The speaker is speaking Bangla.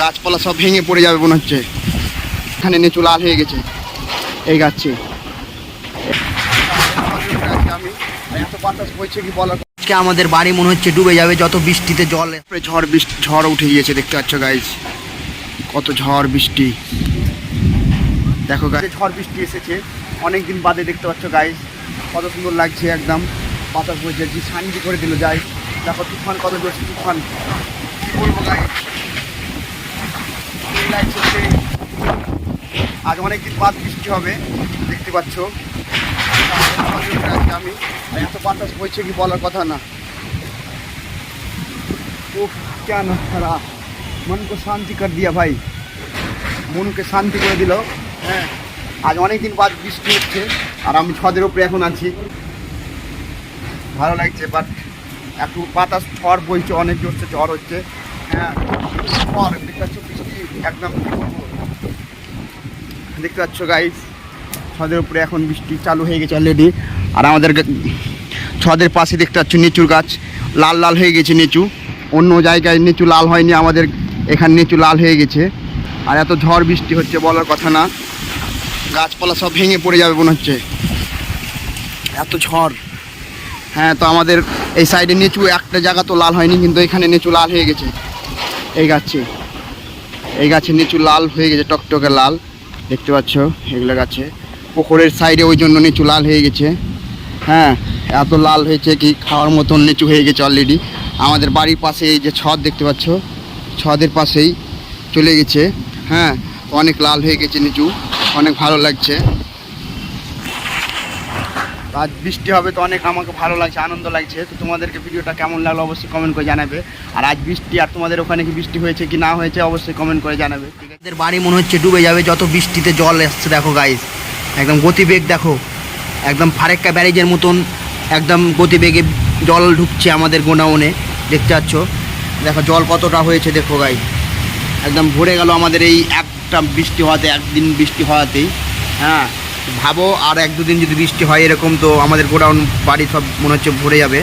গাছপালা সব ভেঙে পড়ে যাবে মনে হচ্ছে। এখানে নিচু লাল হয়ে গেছে এই গাছে এত বাতাস বইছে কি আজকে আমাদের বাড়ি মনে হচ্ছে ডুবে যাবে, যত বৃষ্টিতে জল ঝড় বৃষ্টি ঝড় উঠে গিয়েছে, দেখতে পাচ্ছ গাইজ কত ঝড় বৃষ্টি। দেখো গাইজ ঝড় বৃষ্টি এসেছে, অনেক দিন বাদে দেখতে পাচ্ছ গাইজ কত সুন্দর লাগছে একদম। বাতাস বইছে, যে শান্তি করে দিল যাই দেখো তুফান কত জোর, তুফান। বলব গাইজ সেই লাগছে সেই। আজ অনেক দিন বাদ বৃষ্টি হবে দেখতে পাচ্ছ আমি আর এত বাতাস বইছে কি বলার কথা না उफ क्या नजारा मन को शांति कर दिया भाई মনকে শান্তি করে দিল হ্যাঁ আজ অনেক দিন বাদ বৃষ্টি হচ্ছে আর আমি ছদের উপরে এখন আছি ভালো লাগছে বাট একটু বাতাস ঝড় বইছে অনেক জোরছে ঝড় হচ্ছে হ্যাঁ ঝড় দেখতে পাচ্ছ বৃষ্টি একদম। দেখতে পাচ্ছ গাইস ছদের উপরে এখন বৃষ্টি চালু হয়ে গেছে অলরেডি আর আমাদের ছদের পাশে দেখতে পাচ্ছ নিচুর গাছ, লাল লাল হয়ে গেছে নিচু। অন্য জায়গায় নিচু লাল হয়নি, আমাদের এখানে নিচু লাল হয়ে গেছে। আর এত ঝড় বৃষ্টি হচ্ছে বলার কথা না। গাছপালা সব ভেঙে পড়ে যাবে মনে হচ্ছে। এত ঝড়। হ্যাঁ তো আমাদের এই সাইডে নিচু একটা জায়গা তো লাল হয়নি, কিন্তু এখানে নিচু লাল হয়ে গেছে। এই গাছে। এই গাছে নিচু লাল হয়ে গেছে, টকটকে লাল। দেখতে পাচ্ছ, এগুলো গাছে। পুকুরের সাইডে ওই জন্য নিচু লাল হয়ে গেছে। হ্যাঁ এত লাল হয়েছে কি খাওয়ার মতন নিচু হয়ে গেছে অলরেডি আমাদের বাড়ির পাশে এই যে ছদ দেখতে পাচ্ছ, ছদের পাশেই চলে গেছে। হ্যাঁ অনেক লাল হয়ে গেছে নিচু, অনেক ভালো লাগছে। আজ বৃষ্টি হবে তো অনেক আমাকে ভালো লাগছে, আনন্দ লাগছে। তো তোমাদেরকে ভিডিওটা কেমন লাগল অবশ্যই কমেন্ট করে জানাবে। আর আজ বৃষ্টি, আর তোমাদের ওখানে কি বৃষ্টি হয়েছে কি না হয়েছে অবশ্যই কমেন্ট করে জানাবে। আছে বাড়ি মনে হচ্ছে ডুবে যাবে, যত বৃষ্টিতে জল এসছে দেখো গাইজ একদম গতিবেগ দেখো, একদম ফারেক্কা ব্যারেজের মতন একদম গতিবেগে জল ঢুকছে আমাদের গোডাউনে, দেখতে পাচ্ছ? দেখো জল কতটা হয়েছে দেখো গাই একদম ভরে গেল আমাদের এই একটা বৃষ্টি হওয়াতে, একদিন বৃষ্টি হওয়াতেই। হ্যাঁ। ভাবো, আর এক দুদিন যদি বৃষ্টি হয় এরকম, তো আমাদের গোডাউন বাড়ি সব মনে হচ্ছে ভরে যাবে।